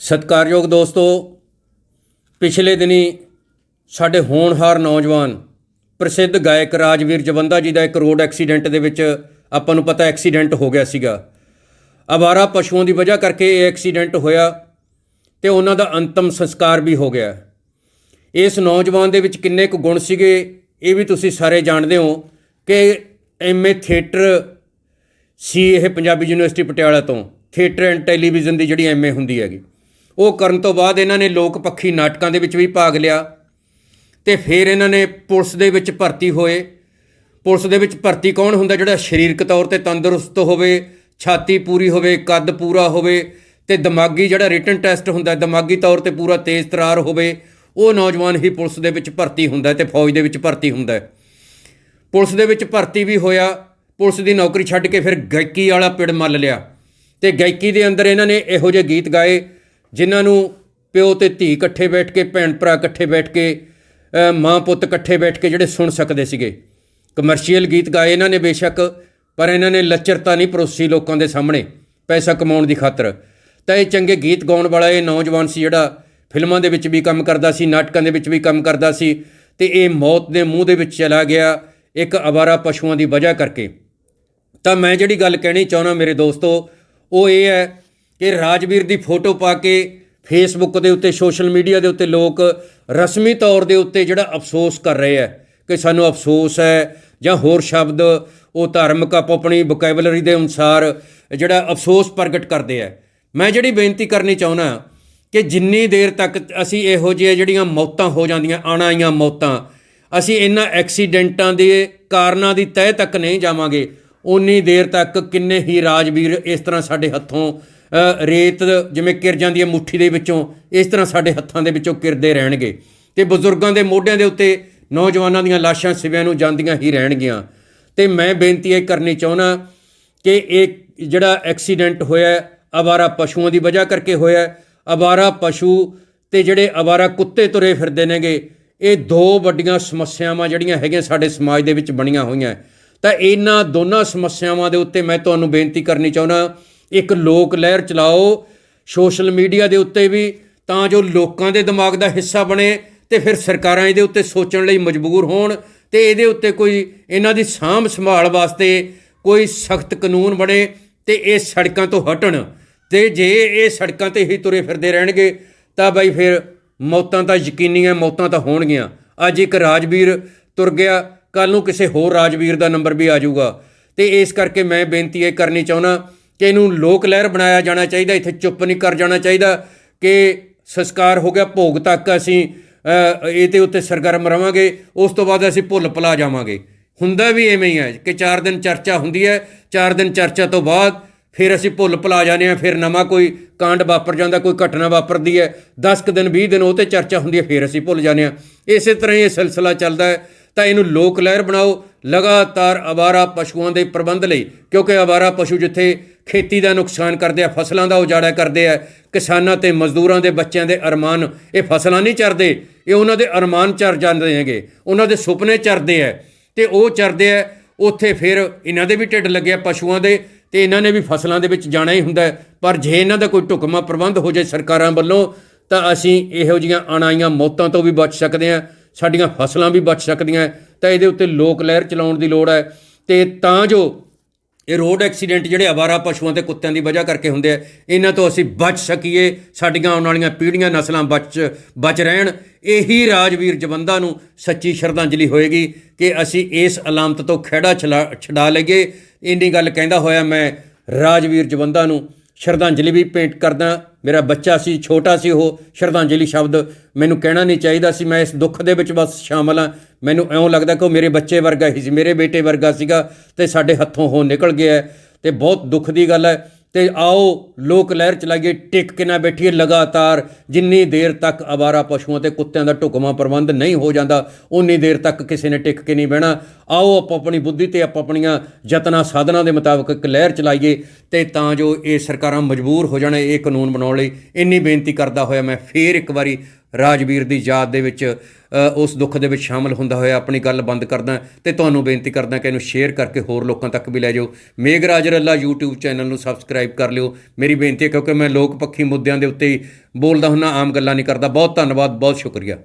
ਸਤਿਕਾਰਯੋਗ ਦੋਸਤੋ, ਪਿਛਲੇ ਦਿਨੀ ਸਾਡੇ ਹੋਣਹਾਰ ਨੌਜਵਾਨ ਪ੍ਰਸਿੱਧ ਗਾਇਕ ਰਾਜਵੀਰ ਜਵੰਦਾ ਜੀ ਦਾ ਇੱਕ ਰੋਡ ਐਕਸੀਡੈਂਟ ਦੇ ਵਿੱਚ ਆਪਾਂ ਨੂੰ ਪਤਾ ਐਕਸੀਡੈਂਟ ਹੋ ਗਿਆ ਸੀਗਾ। ਅਵਾਰਾ ਪਸ਼ੂਆਂ ਦੀ ਵਜ੍ਹਾ ਕਰਕੇ ਇਹ ਐਕਸੀਡੈਂਟ ਹੋਇਆ ਤੇ ਉਹਨਾਂ ਦਾ ਅੰਤਮ ਸੰਸਕਾਰ ਵੀ ਹੋ ਗਿਆ। ਇਸ ਨੌਜਵਾਨ ਦੇ ਵਿੱਚ ਕਿੰਨੇ ਕੁ ਗੁਣ ਸੀਗੇ, ਇਹ ਵੀ ਤੁਸੀਂ ਸਾਰੇ ਜਾਣਦੇ ਹੋ ਕਿ ਐਮਏ ਥੀਏਟਰ ਸੀ ਇਹ ਪੰਜਾਬੀ ਯੂਨੀਵਰਸਿਟੀ ਪਟਿਆਲਾ ਤੋਂ, ਥੀਏਟਰ ਐਂਡ ਟੈਲੀਵਿਜ਼ਨ ਦੀ ਜਿਹੜੀ ਐਮਏ ਹੁੰਦੀ ਹੈਗੀ। ਉਹ ਕਰਨ ਤੋਂ ਬਾਅਦ ਇਹਨਾਂ ਨੇ ਲੋਕ ਪੱਖੀ ਨਾਟਕਾਂ ਦੇ ਵਿੱਚ ਵੀ ਭਾਗ ਲਿਆ ਤੇ ਫਿਰ ਇਹਨਾਂ ਨੇ ਪੁਲਿਸ ਦੇ ਵਿੱਚ ਭਰਤੀ ਹੋਏ। ਪੁਲਿਸ ਦੇ ਵਿੱਚ ਭਰਤੀ ਕੌਣ ਹੁੰਦਾ ਜਿਹੜਾ ਸਰੀਰਕ ਤੌਰ ਤੇ ਤੰਦਰੁਸਤ ਹੋਵੇ, ਛਾਤੀ ਪੂਰੀ ਹੋਵੇ, ਕੱਦ ਪੂਰਾ ਹੋਵੇ ਤੇ ਦਿਮਾਗੀ ਜਿਹੜਾ ਰਿਟਨ ਟੈਸਟ ਹੁੰਦਾ, ਦਿਮਾਗੀ ਤੌਰ ਤੇ ਪੂਰਾ ਤੇਜ਼ ਤਰਾਰ ਹੋਵੇ, ਉਹ ਨੌਜਵਾਨ ਹੀ ਪੁਲਿਸ ਦੇ ਵਿੱਚ ਭਰਤੀ ਹੁੰਦਾ ਹੈ ਤੇ ਫੌਜ ਦੇ ਵਿੱਚ ਭਰਤੀ ਹੁੰਦਾ। ਪੁਲਿਸ ਦੇ ਵਿੱਚ ਭਰਤੀ ਵੀ ਹੋਇਆ, ਪੁਲਿਸ ਦੀ ਨੌਕਰੀ ਛੱਡ ਕੇ ਫਿਰ ਗਾਇਕੀ ਵਾਲਾ ਪਿੜ ਮੱਲ ਲਿਆ ਤੇ ਗਾਇਕੀ ਦੇ ਅੰਦਰ ਇਹਨਾਂ ਨੇ ਇਹੋ ਜਿਹੇ ਗੀਤ ਗਾਏ ਜਿਨ੍ਹਾਂ ਨੂੰ ਪਿਓ ਤੇ ਧੀ ਇਕੱਠੇ ਬੈਠ ਕੇ, ਭੈਣ ਭਰਾ ਇਕੱਠੇ ਬੈਠ ਕੇ ਮਾਂ ਪੁੱਤ ਇਕੱਠੇ ਬੈਠ ਕੇ ਜਿਹੜੇ ਸੁਣ ਸਕਦੇ ਸੀਗੇ। ਕਮਰਸ਼ੀਅਲ ਗੀਤ ਗਾਏ ਇਹਨਾਂ ਨੇ ਬੇਸ਼ੱਕ, ਪਰ ਇਹਨਾਂ ਨੇ ਲੱਚਰਤਾ ਨਹੀਂ ਪਰੋਸੀ ਲੋਕਾਂ ਦੇ ਸਾਹਮਣੇ, ਪੈਸਾ ਕਮਾਉਣ ਦੀ ਖਾਤਰ। ਤਾਂ ਇਹ ਚੰਗੇ ਗੀਤ ਗਾਉਣ ਵਾਲਾ ਇਹ ਨੌਜਵਾਨ ਸੀ ਜਿਹੜਾ ਫਿਲਮਾਂ ਦੇ ਵਿੱਚ ਵੀ ਕੰਮ ਕਰਦਾ ਸੀ, ਨਾਟਕਾਂ ਦੇ ਵਿੱਚ ਵੀ ਕੰਮ ਕਰਦਾ ਸੀ ਤੇ ਇਹ ਮੌਤ ਦੇ ਮੂੰਹ ਦੇ ਵਿੱਚ ਚਲਾ ਗਿਆ ਇੱਕ ਅਵਾਰਾ ਪਸ਼ੂਆਂ ਦੀ ਵਜ੍ਹਾ ਕਰਕੇ। ਤਾਂ ਮੈਂ ਜਿਹੜੀ ਗੱਲ ਕਹਿਣੀ ਚਾਹੁੰਦਾ ਮੇਰੇ ਦੋਸਤੋ, ਉਹ ਇਹ ਹੈ ਕਿ ਰਾਜਵੀਰ ਦੀ ਫੋਟੋ ਪਾ ਕੇ ਫੇਸਬੁੱਕ ਦੇ ਉੱਤੇ ਸੋਸ਼ਲ ਮੀਡੀਆ ਦੇ ਉੱਤੇ ਲੋਕ ਰਸਮੀ ਤੌਰ ਦੇ ਉੱਤੇ ਜਿਹੜਾ ਅਫਸੋਸ ਕਰ ਰਹੇ ਹੈ ਕਿ ਸਾਨੂੰ ਅਫਸੋਸ ਹੈ ਜਾਂ ਹੋਰ ਸ਼ਬਦ ਉਹ ਧਾਰਮਿਕ ਆਪੋ ਆਪਣੀ ਵੋਕੈਬਲਰੀ ਦੇ ਅਨੁਸਾਰ ਜਿਹੜਾ ਅਫਸੋਸ ਪ੍ਰਗਟ ਕਰਦੇ ਹੈ ਮੈਂ ਜਿਹੜੀ ਬੇਨਤੀ ਕਰਨੀ ਚਾਹੁੰਦਾ ਕਿ ਜਿੰਨੀ ਦੇਰ ਤੱਕ ਅਸੀਂ ਇਹੋ ਜਿਹੇ ਜਿਹੜੀਆਂ ਮੌਤਾਂ ਹੋ ਜਾਂਦੀਆਂ, ਆਣਾਈਆਂ ਮੌਤਾਂ, ਅਸੀਂ ਇਹਨਾਂ ਐਕਸੀਡੈਂਟਾਂ ਦੇ ਕਾਰਨਾਂ ਦੀ ਤਹਿ ਤੱਕ ਨਹੀਂ ਜਾਵਾਂਗੇ ਉਨੀ ਦੇਰ ਤੱਕ ਕਿੰਨੇ ਹੀ ਰਾਜਵੀਰ ਇਸ ਤਰ੍ਹਾਂ ਸਾਡੇ ਹੱਥੋਂ ਰੇਤ ਜਿਵੇਂ ਕਿਰ ਜਾਂਦੀ ਹੈ ਮੁੱਠੀ ਦੇ ਵਿੱਚੋਂ, ਇਸ ਤਰ੍ਹਾਂ ਸਾਡੇ ਹੱਥਾਂ ਦੇ ਵਿੱਚੋਂ ਕਿਰਦੇ ਰਹਿਣਗੇ। ਤੇ ਬਜ਼ੁਰਗਾਂ ਦੇ ਮੋਢਿਆਂ ਦੇ ਉੱਤੇ ਨੌਜਵਾਨਾਂ ਦੀਆਂ ਲਾਸ਼ਾਂ ਸਿਵਿਆਂ ਨੂੰ ਜਾਂਦੀਆਂ ਹੀ ਰਹਿਣਗੀਆਂ। ਤੇ ਮੈਂ ਬੇਨਤੀ ਇਹ ਕਰਨੀ ਚਾਹੁੰਦਾ ਕਿ ਇਹ ਜਿਹੜਾ ਐਕਸੀਡੈਂਟ ਹੋਇਆ ਅਵਾਰਾ ਪਸ਼ੂਆਂ ਦੀ ਵਜ੍ਹਾ ਕਰਕੇ ਹੋਇਆ ਅਵਾਰਾ ਪਸ਼ੂ ਤੇ ਜਿਹੜੇ ਅਵਾਰਾ ਕੁੱਤੇ ਤੁਰੇ ਫਿਰਦੇ ਨੇਗੇ, ਇਹ ਦੋ ਵੱਡੀਆਂ ਸਮੱਸਿਆਵਾਂ ਜਿਹੜੀਆਂ ਹੈਗੀਆਂ ਸਾਡੇ ਸਮਾਜ ਦੇ ਵਿੱਚ ਬਣੀਆਂ ਹੋਈਆਂ। ਤਾਂ ਇਹਨਾਂ ਦੋਨਾਂ ਸਮੱਸਿਆਵਾਂ ਦੇ ਉੱਤੇ ਮੈਂ ਤੁਹਾਨੂੰ ਬੇਨਤੀ ਕਰਨੀ ਚਾਹੁੰਦਾ ਇੱਕ ਲੋਕ ਲਹਿਰ ਚਲਾਓ, ਸੋਸ਼ਲ ਮੀਡੀਆ ਦੇ ਉੱਤੇ ਵੀ, ਤਾਂ ਜੋ ਲੋਕਾਂ ਦੇ ਦਿਮਾਗ ਦਾ ਹਿੱਸਾ ਬਣੇ ਤੇ ਫਿਰ ਸਰਕਾਰਾਂ ਇਹਦੇ ਉੱਤੇ ਸੋਚਣ ਲਈ ਮਜਬੂਰ ਹੋਣ ਤੇ ਇਹਦੇ ਉੱਤੇ ਕੋਈ ਇਹਨਾਂ ਦੀ ਸਾਂਭ ਸੰਭਾਲ ਵਾਸਤੇ ਕੋਈ ਸਖਤ ਕਾਨੂੰਨ ਬਣੇ ਤੇ ਇਹ ਸੜਕਾਂ ਤੋਂ ਹਟਣ। ਤੇ ਜੇ ਇਹ ਸੜਕਾਂ ਤੇ ਹੀ ਤੁਰੇ ਫਿਰਦੇ ਰਹਿਣਗੇ, ਤਾਂ ਬਾਈ ਫਿਰ ਮੌਤਾਂ ਤਾਂ ਯਕੀਨੀ ਹੈ ਮੌਤਾਂ ਤਾਂ ਹੋਣਗੀਆਂ। ਅੱਜ ਇੱਕ ਰਾਜਵੀਰ ਤੁਰ ਗਿਆ ਕੱਲ ਨੂੰ ਕਿਸੇ ਹੋਰ ਰਾਜਵੀਰ ਦਾ ਨੰਬਰ ਵੀ ਆ ਜਾਊਗਾ। ਤੇ ਇਸ ਕਰਕੇ ਮੈਂ ਬੇਨਤੀ ਇਹ ਕਰਨੀ ਚਾਹੁੰਦਾ ਕਿ ਇਹਨੂੰ ਲੋਕ ਲਹਿਰ ਬਣਾਇਆ ਜਾਣਾ ਚਾਹੀਦਾ ਇੱਥੇ ਚੁੱਪ ਨਹੀਂ ਕਰ ਜਾਣਾ ਚਾਹੀਦਾ ਕਿ ਸੰਸਕਾਰ ਹੋ ਗਿਆ ਭੋਗ ਤੱਕ ਅਸੀਂ ਅ, ਇਹਦੇ ਉੱਤੇ ਸਰਗਰਮ ਰਵਾਂਗੇ ਉਸ ਤੋਂ ਬਾਅਦ ਅਸੀਂ ਭੁੱਲ ਭੁਲਾ ਜਾਵਾਂਗੇ। ਹੁੰਦਾ ਵੀ ਐਵੇਂ ਹੀ ਹੈ ਕਿ 4 ਦਿਨ ਚਰਚਾ ਹੁੰਦੀ ਹੈ 4 ਦਿਨ ਚਰਚਾ ਤੋਂ ਬਾਅਦ ਫਿਰ ਅਸੀਂ ਭੁੱਲ ਭੁਲਾ ਜਾਂਦੇ ਹਾਂ ਫਿਰ ਨਵਾਂ ਕੋਈ ਕਾਂਡ ਵਾਪਰ ਜਾਂਦਾ ਕੋਈ ਘਟਨਾ ਵਾਪਰਦੀ ਹੈ 10 ਕੁ ਦਿਨ 20 ਦਿਨ ਉਹ ਤੇ ਚਰਚਾ ਹੁੰਦੀ ਹੈ ਫਿਰ ਅਸੀਂ ਭੁੱਲ ਜਾਂਦੇ ਹਾਂ। ਇਸੇ ਤਰ੍ਹਾਂ ਹੀ ਇਹ ਸਿਲਸਿਲਾ ਚੱਲਦਾ ਹੈ। ਤਾਂ ਇਹਨੂੰ ਲੋਕ ਲਹਿਰ ਬਣਾਓ ਲਗਾਤਾਰ ਆਵਾਰਾ ਪਸ਼ੂਆਂ ਦੇ ਪ੍ਰਬੰਧ ਲਈ ਕਿਉਂਕਿ ਆਵਾਰਾ ਪਸ਼ੂ ਜਿੱਥੇ ਖੇਤੀ ਦਾ ਨੁਕਸਾਨ ਕਰਦੇ ਆ, ਫਸਲਾਂ ਦਾ ਉਜਾੜਾ ਕਰਦੇ ਆ, ਕਿਸਾਨਾਂ ਤੇ ਮਜ਼ਦੂਰਾਂ ਦੇ ਬੱਚਿਆਂ ਦੇ ਅਰਮਾਨ, ਇਹ ਫਸਲਾਂ ਨਹੀਂ ਚਰਦੇ, ਇਹ ਉਹਨਾਂ ਦੇ ਅਰਮਾਨ ਚਰ ਜਾਂਦੇ ਹੈਗੇ, ਉਹਨਾਂ ਦੇ ਸੁਪਨੇ ਚਰਦੇ ਆ, ਤੇ ਉਹ ਚਰਦੇ ਆ, ਉੱਥੇ ਫਿਰ ਇਹਨਾਂ ਦੇ ਵੀ ਢਿੱਡ ਲੱਗਿਆ ਪਸ਼ੂਆਂ ਦੇ, ਤੇ ਇਹਨਾਂ ਨੇ ਵੀ ਫਸਲਾਂ ਦੇ ਵਿੱਚ ਜਾਣਾ ਹੀ ਹੁੰਦਾ ਪਰ ਜੇ ਇਹਨਾਂ ਦਾ ਕੋਈ ਢੁਕਮਾ ਪ੍ਰਬੰਧ ਹੋ ਜਾਏ ਸਰਕਾਰਾਂ ਵੱਲੋਂ, ਤਾਂ ਅਸੀਂ ਇਹੋ ਜੀਆਂ ਅਣਾਈਆਂ ਮੌਤਾਂ ਤੋਂ ਵੀ ਬਚ ਸਕਦੇ ਹਾਂ, ਸਾਡੀਆਂ ਫਸਲਾਂ ਵੀ ਬਚ ਸਕਦੀਆਂ ਤਾਂ ਇਹਦੇ ਉੱਤੇ ਲੋਕ ਲਹਿਰ ਚਲਾਉਣ ਦੀ ਲੋੜ ਹੈ, ਤੇ ਤਾਂ ਜੋ ਇਹ ਰੋਡ ਐਕਸੀਡੈਂਟ ਜਿਹੜੇ ਅਵਾਰਾ ਪਸ਼ੂਆਂ ਤੇ ਕੁੱਤਿਆਂ ਦੀ ਵਜ੍ਹਾ ਕਰਕੇ ਹੁੰਦੇ ਆ, ਇਹਨਾਂ ਤੋਂ ਅਸੀਂ ਬਚ ਸਕੀਏ, ਸਾਡੀਆਂ ਆਉਣ ਵਾਲੀਆਂ ਪੀੜ੍ਹੀਆਂ ਨਸਲਾਂ ਬਚ ਬਚ ਰਹਿਣ। ਇਹੀ ਰਾਜਵੀਰ ਜਵੰਦਾ ਨੂੰ ਸੱਚੀ ਸ਼ਰਧਾਂਜਲੀ ਹੋਏਗੀ ਕਿ ਅਸੀਂ ਇਸ ਅਲਾਮਤ ਤੋਂ ਖਿਹੜਾ ਛਲਾ- ਛਡਾ ਲਈਏ। ਇੰਨੀ ਗੱਲ ਕਹਿੰਦਾ ਹੋਇਆ ਮੈਂ ਰਾਜਵੀਰ ਜਵੰਦਾ ਨੂੰ। ਸ਼ਰਧਾਂਜਲੀ ਵੀ ਭੇਂਟ ਕਰਦਾ। ਮੇਰਾ ਬੱਚਾ ਸੀ, ਛੋਟਾ ਸੀ ਉਹ, ਸ਼ਰਧਾਂਜਲੀ ਸ਼ਬਦ ਮੈਨੂੰ ਕਹਿਣਾ ਨਹੀਂ ਚਾਹੀਦਾ ਸੀ। ਮੈਂ ਇਸ ਦੁੱਖ ਦੇ ਵਿੱਚ ਬਸ ਸ਼ਾਮਲ ਹਾਂ। ਮੈਨੂੰ ਐਉਂ ਲੱਗਦਾ ਕਿ ਉਹ ਮੇਰੇ ਬੱਚੇ ਵਰਗਾ ਹੀ ਸੀ, ਮੇਰੇ ਬੇਟੇ ਵਰਗਾ ਸੀਗਾ ਤੇ ਸਾਡੇ ਹੱਥੋਂ ਉਹ ਨਿਕਲ ਗਿਆ ਹੈ। ਤੇ ਬਹੁਤ ਦੁੱਖ ਦੀ ਗੱਲ ਹੈ। ਤੇ ਆਓ, ਲੋਕ ਲਹਿਰ ਚਲਾਈਏ, ਟਿਕ ਕੇ ਨਾ ਬੈਠੀਏ, ਲਗਾਤਾਰ ਜਿੰਨੀ ਦੇਰ ਤੱਕ ਆਵਾਰਾ ਪਸ਼ੂਆਂ ਤੇ ਕੁੱਤਿਆਂ ਦਾ ਢੁਕਵਾਂ ਪ੍ਰਬੰਧ ਨਹੀਂ ਹੋ ਜਾਂਦਾ ਉਨੀ ਦੇਰ ਤੱਕ ਕਿਸੇ ਨੇ ਟਿਕ ਕੇ ਨਹੀਂ ਬਹਿਣਾ। ਆਓ ਆਪਾਂ ਆਪਣੀ ਬੁੱਧੀ ਤੇ ਆਪਾਂ ਆਪਣੀਆਂ ਯਤਨਾਂ, ਸਾਧਨਾਂ ਦੇ ਮੁਤਾਬਕ ਇੱਕ ਲਹਿਰ ਚਲਾਈਏ ਤੇ ਤਾਂ ਜੋ ਇਹ ਸਰਕਾਰਾਂ ਮਜਬੂਰ ਹੋ ਜਾਣ, ਇਹ ਕਾਨੂੰਨ ਬਣਾਉਣ ਲਈ ਇੰਨੀ ਬੇਨਤੀ ਕਰਦਾ ਹੋਇਆ ਮੈਂ ਫੇਰ ਇੱਕ ਵਾਰੀ ਰਾਜਵੀਰ ਦੀ ਯਾਦ ਦੇ ਵਿੱਚ ਉਸ ਦੁੱਖ ਦੇ ਵਿੱਚ ਸ਼ਾਮਲ ਹੁੰਦਾ ਹੋਇਆ ਆਪਣੀ ਗੱਲ ਬੰਦ ਕਰਦਾ ਤੇ ਤੁਹਾਨੂੰ ਬੇਨਤੀ ਕਰਦਾ ਕਿ ਇਹਨੂੰ ਸ਼ੇਅਰ ਕਰਕੇ ਹੋਰ ਲੋਕਾਂ ਤੱਕ ਵੀ ਲੈ ਜਾਓ। ਮੇਘਰਾਜ ਰੱਲਾ YouTube ਚੈਨਲ ਨੂੰ ਸਬਸਕ੍ਰਾਈਬ ਕਰ ਲਿਓ। ਮੇਰੀ ਬੇਨਤੀ ਹੈ ਕਿਉਂਕਿ ਮੈਂ ਲੋਕ ਪੱਖੀ ਮੁੱਦਿਆਂ ਦੇ ਉੱਤੇ ਹੀ ਬੋਲਦਾ ਹੁੰਨਾ ਆਮ ਗੱਲਾਂ ਨਹੀਂ ਕਰਦਾ। ਬਹੁਤ ਧੰਨਵਾਦ, ਬਹੁਤ ਸ਼ੁਕਰੀਆ।